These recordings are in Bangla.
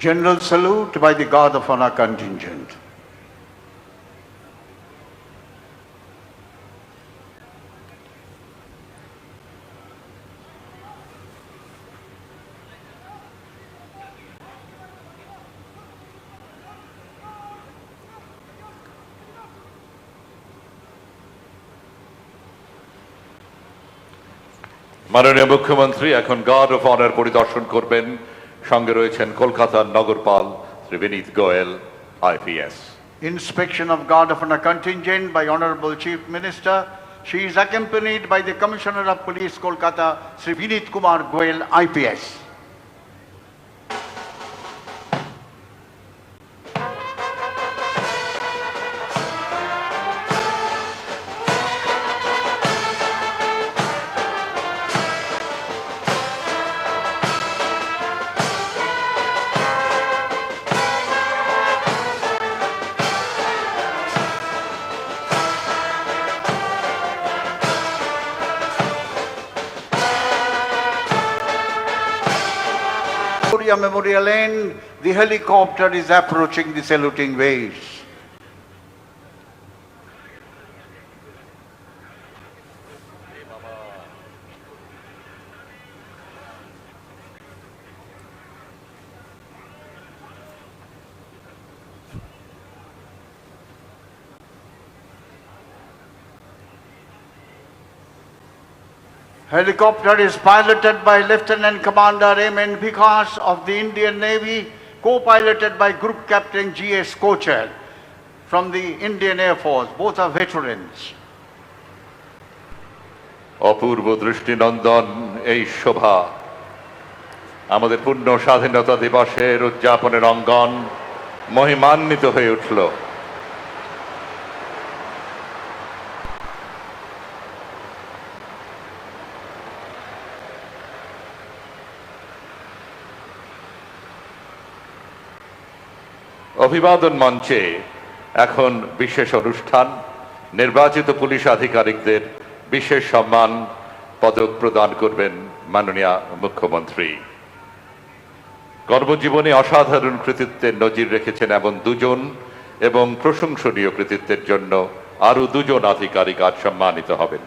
General salute by the Guard of Honor contingent. মাননীয় মুখ্যমন্ত্রী এখন গার্ড অফ অনার পরিদর্শন করবেন সঙ্গে রয়েছেন কলকাতার নগরপাল Shri Vineet Goel IPS Inspection of Guard of Honor contingent by Honorable Chief Minister. She is accompanied by the Commissioner of Police, Kolkata, Sri Vinit Kumar Goel, IPS. Memorial End, the helicopter is approaching the saluting waves. Helicopter is piloted by Lieutenant Commander M.N. Vikas of the Indian Navy, co-piloted by Group Captain G.S. Kochar from the Indian Air Force. Both are veterans. অপূর্ব দৃষ্টিনন্দন এই শোভা আমাদের পূর্ণ স্বাধীনতা দিবসের উদযাপনের অঙ্গন মহিমান্বিত হয়ে উঠল অভিবাদন মঞ্চে এখন বিশেষ অনুষ্ঠান। নির্বাচিত পুলিশ আধিকারিকদের বিশেষ সম্মান, পদক প্রদান করবেন মাননীয় মুখ্যমন্ত্রী। কর্মজীবনে অসাধারণ কৃতিত্বের নজির রেখেছেন এমন দুজন এবং প্রশংসনীয় কৃতিত্বের জন্য আরও দুজন আধিকারিক আজ সম্মানিত হবেন।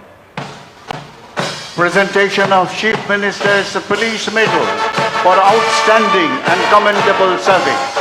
Presentation of Chief Minister's Police Medal for outstanding and commendable service.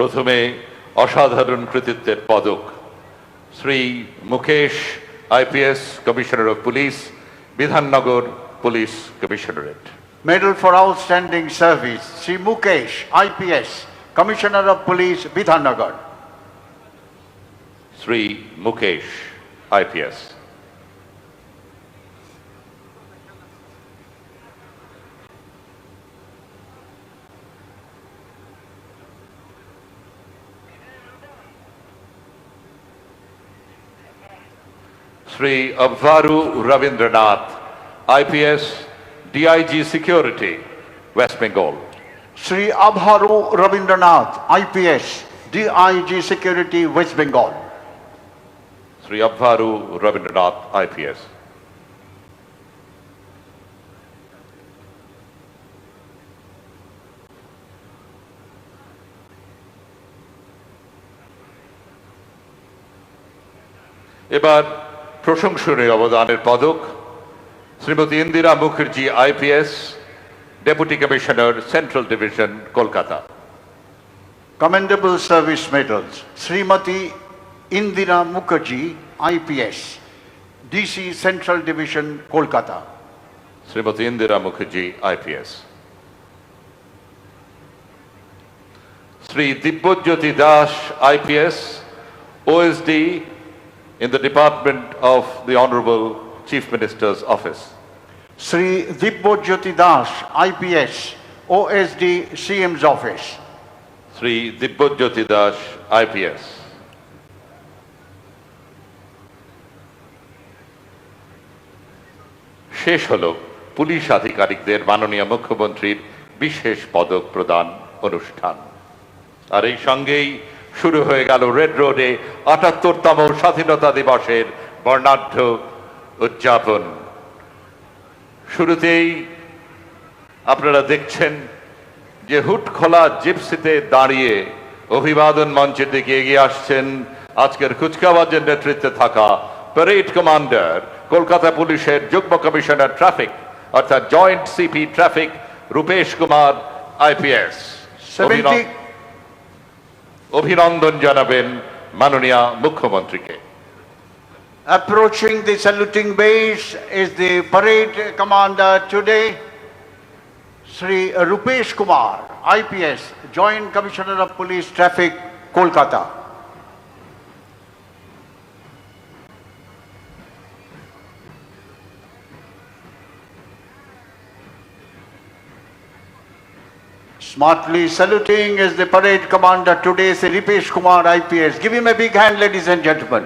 প্রথমে অসাধারণ কৃতিত্বের পদক। Shri Mukesh IPS commissioner of police Bidhannagar police commissionerate. Medal for outstanding service Shri Mukesh IPS commissioner of police Bidhannagar. Shri Mukesh IPS. Shri Abharu Rabindranath IPS DIG security West Bengal Sri Abharu Rabindranath, IPS, DIG Security, West Bengal. Shri Abharu Rabindranath IPS এবার প্রশংসনীয় অবদানের পদক Shrimati Indira Mukherjee IPS deputy commissioner central division Kolkata. Commendable service medals Shrimati Indira Mukherjee IPS DC central division Kolkata. Shrimati Indira Mukherjee IPS Shri Dibyajyoti Das IPS OSD in the Department of the Honorable Chief Minister's Office. Sri Dibbojyoti Das, IPS, OSD, CM's office. Sri Dibbojyoti Das, IPS. শেষ হল পুলিশ আধিকারিকদের মাননীয় মুখ্যমন্ত্রীর বিশেষ পদক প্রদান অনুষ্ঠান আর এই সঙ্গেই শুরু হয়ে গেল রেড রোডে আটাত্তরতম স্বাধীনতা দিবসের বর্ণাঢ্য উদযাপন। শুরুতেই আপনারা দেখছেন যে হুট খোলা জিপসিতে দাঁড়িয়ে অভিবাদন মঞ্চের দিকে এগিয়ে আসছেন আজকের কুচকাওয়াজের নেতৃত্বে থাকা প্যারেড কমান্ডার কলকাতা পুলিশের যুগ্ম কমিশনার ট্রাফিক অর্থাৎ joint CP traffic Rupesh Kumar IPS 70, অভিনন্দন জানাবেন মাননীয় মুখ্যমন্ত্রীকে approaching the saluting base is the parade commander today, Sri Rupesh Kumar, IPS, Joint Commissioner of Police Traffic, Kolkata. Smartly saluting is the parade commander today, Sri Rupesh Kumar, IPS. Give him a big hand, ladies and gentlemen.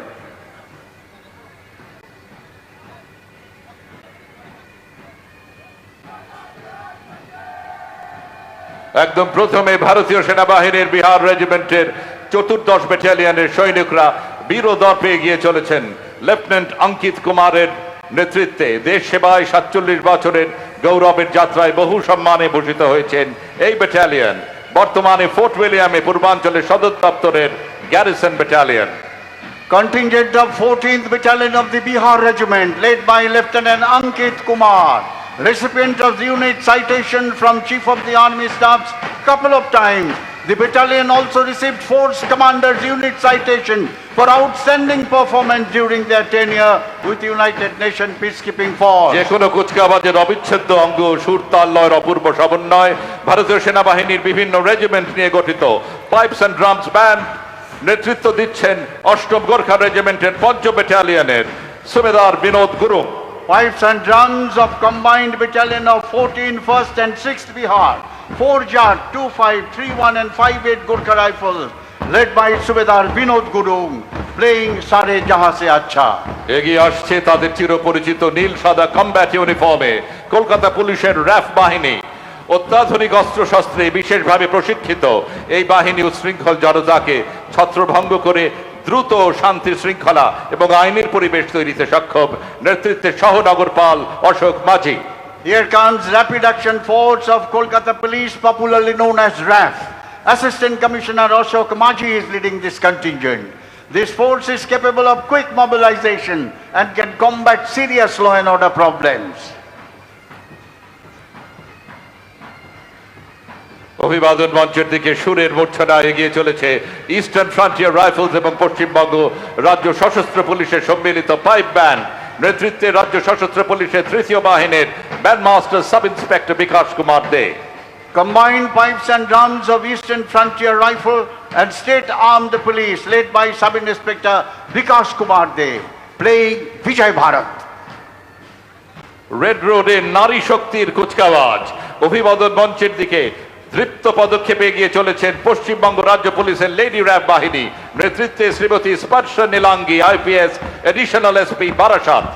একদম প্রথমে ভারতীয় সেনাবাহিনীর বিহার রেজিমেন্টের চতুর্দশ ব্যাটালিয়নের সৈনিকরা বীরদর্পে এগিয়ে চলেছেন লেফটেন্যান্ট অঙ্কিত কুমারের নেতৃত্বে দেশ সেবায় সাতচল্লিশ বছরের গৌরবের যাত্রায় বহু সম্মানে ভূষিত হয়েছেন এই ব্যাটালিয়ন বর্তমানে ফোর্ট উইলিয়ামে পূর্বাঞ্চলের সদর দপ্তরের garrison battalion Contingent of 14th Battalion of the Bihar Regiment, led by Lieutenant Ankit Kumar, recipient of the unit citation from Chief of the Army Staffs couple of times. The battalion also received Force Commander's unit citation for outstanding performance during their tenure with the United Nations Peacekeeping Force. যে কোনো কুচকাওয়াজের অবিচ্ছেদ্য অঙ্গ সুর তাল্লয়ের অপূর্ব সমন্বয় ভারতীয় সেনাবাহিনীর বিভিন্ন রেজিমেন্ট নিয়ে গঠিত পাইপস অ্যান্ড ড্রামস ব্যান্ড নেতৃত্ব দিচ্ছেন অষ্টম গোর্খা রেজিমেন্টের পঞ্চ ব্যাটালিয়নের সুবেদার বিনোদ গুরু Pipes and drums of combined battalion of 14 1st and 6th Bihar, 4 Jat, 2 5, 3 1 and 5 8 Gurkha rifles, led by Subedar Vinod Gurung, playing Sare Jahan Se Acha. এগিয়ে আসছে তাদের চিরপরিচিত নীল সাদা কমব্যাট ইউনিফর্মে কলকাতা পুলিশের র্যাফ বাহিনী। অত্যাধুনিক অস্ত্রশস্ত্রে বিশেষভাবে প্রশিক্ষিত। এই বাহিনী উশৃঙ্খল জনতাকে ছত্রভঙ্গ করে দ্রুত শান্তি শৃঙ্খলা এবং আইনের পরিবেশ তৈরিতে সক্ষম। নেতৃত্বে সহনগরপাল অশোক মাঝি। Here comes Rapid Action Force of Kolkata Police, popularly known as RAF. Assistant Commissioner Ashok Maji is leading this contingent. This force is capable of quick mobilization and can combat serious law and order problems. অভিবাদন মঞ্চের দিকে সুরের মূর্ছনা এগিয়ে চলেছে ইস্টার্ন ফ্রন্টিয়ার রাইফেলস এবং পশ্চিমবঙ্গ রাজ্য সশস্ত্র পুলিশের সম্মিলিত পাইপ ব্যান্ড নেতৃত্বে রাজ্য সশস্ত্র পুলিশের তৃতীয় বাহিনীর band master sub inspector Bikash Kumar Combined pipes and drums of Eastern Frontier Rifle and State Armed Police led by Sub-Inspector Vikas Kumar De, playing Vijay Bharat. Red রোডে নারী শক্তির কুচকাওয়াজ। অভিবাদন মঞ্চের দিকে দৃপ্ত পদক্ষেপে এগিয়ে চলেছেন পশ্চিমবঙ্গ রাজ্য পুলিশের লেডি র্যাব বাহিনী। নেতৃত্বে Shrimati Sparsha Nilangi IPS additional SP Barasat.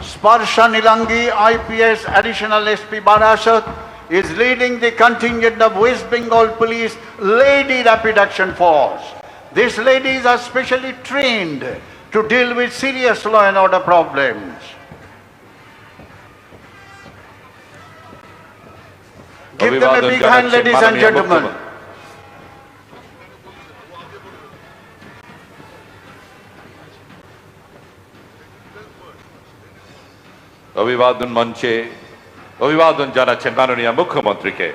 Sparsha Nilangi, IPS Additional SP Barasat, is leading the contingent of West Bengal Police Lady Rapid Action Force. These ladies are specially trained to deal with serious law and order problems. Give them a big hand, ladies and gentlemen. অভিবাদন মঞ্চে অভিবাদন জানাচ্ছেন মাননীয় মুখ্যমন্ত্রীকে।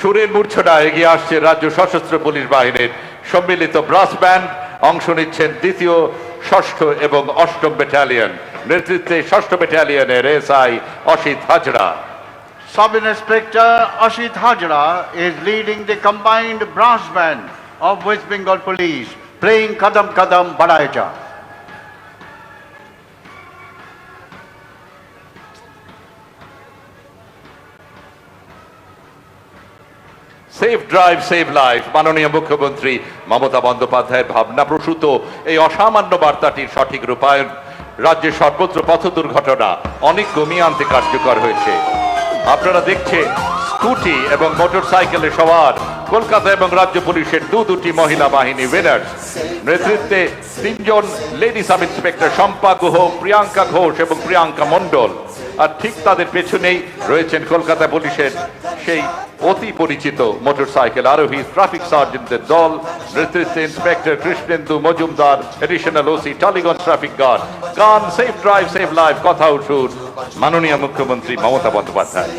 সুরের মূর্ছনা এগিয়ে আসছে রাজ্য সশস্ত্র পুলিশ বাহিনীর সম্মিলিত ব্রাস ব্যান্ড। অংশ নিচ্ছেন দ্বিতীয় ষষ্ঠ এবং অষ্টম ব্যাটালিয়ন। নেতৃত্বে ষষ্ঠ ব্যাটালিয়নের SI Asit Hajra. Sub-Inspector Ashit Hajra is leading the combined brass band of West Bengal Police, playing Kadam Kadam Badaija. Safe drive save life মাননীয় মুখ্যমন্ত্রী মমতা বন্দ্যোপাধ্যায়ের ভাবনা প্রসূত। এই অসামান্য বার্তাটির সঠিক রূপায়ণ রাজ্যের সর্বত্র পথ দুর্ঘটনা অনেক কমিয়ে আনতে কার্যকর হয়েছে। আপনারা দেখছেন স্কুটি এবং মোটর সাইকেলে সওয়ার কলকাতা এবং রাজ্য পুলিশের দু দুটি মহিলা বাহিনী উইনার্স নেতৃত্বে তিনজন lady sub inspector Shampa Guha Priyanka Ghosh এবং প্রিয়াঙ্কা মণ্ডল। আর ঠিক তাদের পেছনেই রয়েছেন কলকাতা পুলিশের সেই অতি পরিচিত মোটরসাইকেল আরোহী ট্রাফিক সার্জেন্টের দল, নেতৃত্বে inspector Krishnendu Majumdar additional OC Tollygunge traffic guard গান সেফ ড্রাইভ সেফ লাইফ কথা উঠুন। মাননীয় মুখ্যমন্ত্রী মমতা বন্দ্যোপাধ্যায়।